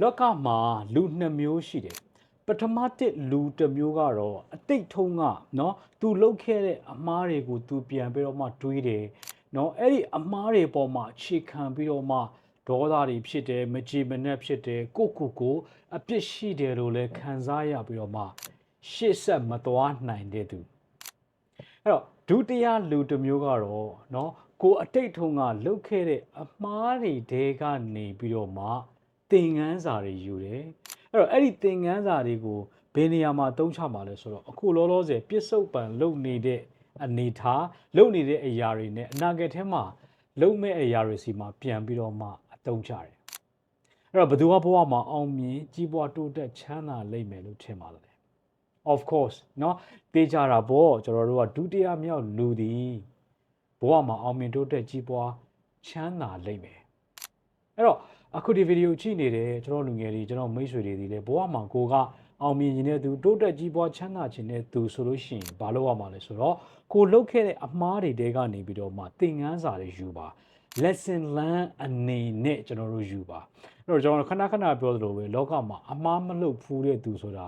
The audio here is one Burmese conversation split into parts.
လောကမှာလူနှစ်မျိုးရှိတယ်ပထမတစ်လူတစ်မျိုးကတော့အတိတ်ထုံးကเนาะသူလှုပ်ခဲ့တဲ့အမားတွေကိုသူပြန်ပြီးတော့မှတွေးတယ်เนาะအဲ့ဒီအမားတွေပေါ်မှာအခြေခံပြီးတော့မှဒေါသတွေဖြစ်တယ်မကြည်မနှက်ဖြစ်တယ်ကိုယ့်ကိုယ်ကိုအပြစ်ရှိတယ်လို့လည်းခံစားရပြီးတော့မှရှေ့ဆက်မသွားနိုင်တဲ့သူ အဲ့တော့ဒုတိယလူတစ်မျိုးကတော့เนาะကိုအတိတ်ထုံးကလှုပ်ခဲ့တဲ့အမားတွေတဲကနေပြီးတော့မှ သင်ငန်းစာတွေယူတယ်အဲ့တော့အဲ့ဒီသင်ငန်းစာတွေကိုဘယ်နေရာမှာတုံးချမှာလဲဆိုတော့အခုလောလောဆယ်ပြစ္ဆုတ်ပံလုံနေတဲ့အနေထားလုံနေတဲ့အရာတွေနဲ့အနာဂတ်ထဲမှာလုံမဲ့အရာတွေစီမှာပြန်ပြီးတော့မှအတုံးချတယ်အဲ့တော့ဘယ်သူကဘဝမှာအောင်မြင်ကြီးပွားတိုးတက်ချမ်းသာလိမ့်မယ်လို့ထင်ပါလဲ of course เนาะတေးကြတာပေါ့ကျွန်တော်တို့ကဒုတိယမြောက်လူသည်ဘဝမှာအောင်မြင်တိုးတက်ကြီးပွားချမ်းသာလိမ့်မယ်အဲ့တော့ အခုဒီဗီဒီယိုကြည့်နေတဲ့ကျွန်တော်လူငယ်တွေကျွန်တော်မိတ်ဆွေတွေဒီလေဘဝမှာကိုကအောင်မြင်ခြင်းတဲ့သူတိုးတက်ကြီးပွားချမ်းသာခြင်းတဲ့သူဆိုလို့ရှိရင်ဘာလုပ်ရမှာလဲဆိုတော့ကိုလှုပ်ခဲ့တဲ့အမှားတွေတဲကနေပြီးတော့မှသင်ခန်းစာတွေယူပါ lesson learn အနေနဲ့ကျွန်တော်တို့ယူပါအဲ့တော့ကျွန်တော်ခဏခဏပြောသလိုပဲလောကမှာအမှားမလုပ်ဘူးတဲ့သူဆိုတာ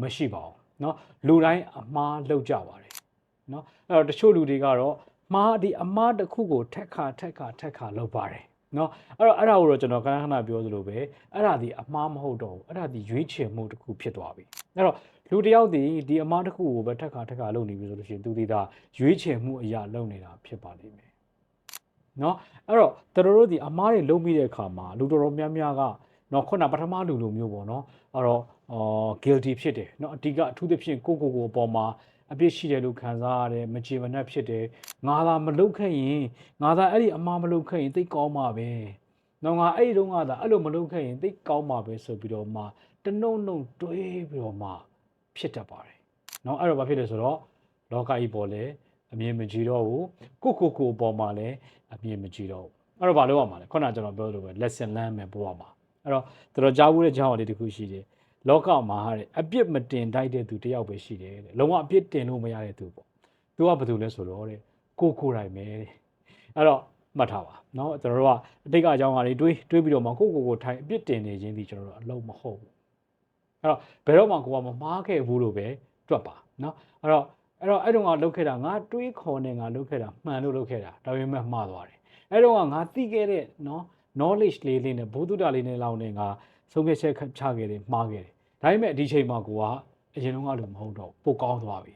မရှိပါဘူးเนาะလူတိုင်းအမှားလုပ်ကြပါတယ်เนาะအဲ့တော့တချို့လူတွေကတော့မှားဒီအမှားတစ်ခုကိုထက်ခါထက်ခါထက်ခါလုပ်ပါတယ် နော်အဲ့တော့အဲ့ဒါကိုတော့ကျွန်တော်ခဏခဏပြောသလိုပဲအဲ့ဒါဒီအမှားမဟုတ်တော့ဘူးအဲ့ဒါဒီရွေးချယ်မှုတစ်ခုဖြစ်သွားပြီအဲ့တော့လူတယောက်ဒီဒီအမှားတစ်ခုကိုပဲထက်ခါထက်ခါလုပ်နေပြီဆိုလို့ရှိရင်သူဒီသာရွေးချယ်မှုအရာလုပ်နေတာဖြစ်ပါလိမ့်မယ်နော်အဲ့တော့တို့တို့ဒီအမားတွေလုံးပြီးတဲ့အခါမှာလူတော်တော်များများကနော်ခုနပထမလူလူမျိုးပေါ့နော်အဲ့တော့အော် guilty ဖြစ်တယ်နော်အဓိကအထူးသဖြင့်ကိုကိုကိုအပေါ်မှာ အပြစ်ရှိတယ်လို့ခံစားရတယ်မကြေမနက်ဖြစ်တယ်ငါသာမလုပ်ခဲ့ရင်ငါသာအဲ့ဒီအမှားမလုပ်ခဲ့ရင်သိကောင်းမှာပဲတော့ငါအဲ့ဒီတော့ငါသာအဲ့လိုမလုပ်ခဲ့ရင်သိကောင်းမှာပဲဆိုပြီးတော့မှတနှုံနှုံတွေးပြီးတော့မှဖြစ်တတ်ပါတယ်နော်အဲ့တော့ဘာဖြစ်လဲဆိုတော့လောကကြီးပေါ်လဲအမြင်မကြည်တော့ဘူးကိုကိုကိုပေါ်မှာလဲအမြင်မကြည်တော့ဘူးအဲ့တော့ဘာလုပ်ရမှာလဲခုနကကျွန်တော်ပြောလိုပဲ lesson learn မယ်ပေါ်မှာအဲ့တော့တော်တော်ကြားဘူးတဲ့ကြားအောင်လေးတစ်ခုရှိတယ် လောကမှာဟာတဲ့အပြစ်မတင်တိုက်တဲ့သူတယောက်ပဲရှိတယ်တဲ့လုံးဝအပြစ်တင်လို့မရတဲ့သူပေါ့သူကဘာလို့လဲဆိုတော့တဲ့ကိုကိုယ်တိုင်ပဲတဲ့အဲ့တော့မှတ်ထားပါเนาะကျွန်တော်တို့ကအတိတ်ကအကြောင်းအရာတွေတွေးတွေးပြီးတော့မှကိုကိုကိုထိုင်အပြစ်တင်နေခြင်းဒီကျွန်တော်တို့အလုံးမဟုတ်ဘူးအဲ့တော့ဘယ်တော့မှကိုကမမှားခဲ့ဘူးလို့ပဲတွက်ပါเนาะအဲ့တော့အဲ့တော့အဲ့တုန်းကလုပ်ခဲ့တာငါတွေးခေါ်နေငါလုပ်ခဲ့တာမှန်လို့လုပ်ခဲ့တာဒါပေမဲ့မှားသွားတယ်အဲ့တော့ကငါသိခဲ့တဲ့เนาะ knowledge လေးလေးနဲ့ဘုသူတ္တလေးနဲ့လောက်နေငါဆုံးဖြတ်ချက်ချခဲ့တယ်မှားခဲ့တယ် ဒါပေမဲ့ဒီချိန်မှာကိုကအရင်တုန်းကလိုမဟုတ်တော့ပိုကောင်းသွားပြီ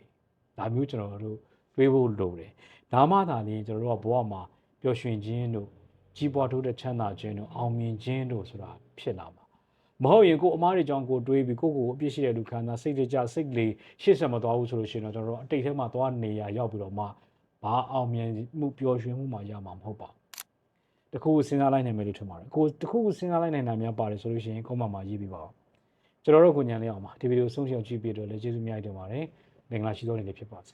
ဒါမျိုးကျွန်တော်တို့တွေးဖို့လိုတယ်ဒါမှသာလျှင်ကျွန်တော်တို့ကဘဝမှာပျော်ရွှင်ခြင်းတို့ကြီးပွားထိုးတဲ့ချမ်းသာခြင်းတို့အောင်မြင်ခြင်းတို့ဆိုတာဖြစ်လာမှာမဟုတ်ရင်ကိုအမားတွေကြောင့်ကိုတွေးပြီးကိုကိုကိုအပြစ်ရှိတဲ့လူခံစားစိတ်တကြစိတ်ကလေးရှေ့ဆက်မသွားဘူးဆိုလို့ရှိရင်တော့ကျွန်တော်တို့အတိတ်ထဲမှာသွားနေရရောက်ပြီးတော့မှဘာအောင်မြင်မှုပျော်ရွှင်မှုမှရမှာမဟုတ်ပါဘူးတခုခုစဉ်းစားလိုက်နိုင်မယ်လို့ထင်ပါတယ်ကိုတခုခုစဉ်းစားလိုက်နိုင်တာများပါတယ်ဆိုလို့ရှိရင် comment မှာရေးပြပါဦး ကျွန်တော်တို့ကိုညံလေးအောင်ပါဒီဗီဒီယိုဆုံးဖြတ်ကြည့်ပြတော့လည်းကျေးဇူးများတင်ပါတယ်မင်္ဂလာရှိသောနေ့လေးဖြစ်ပါစေ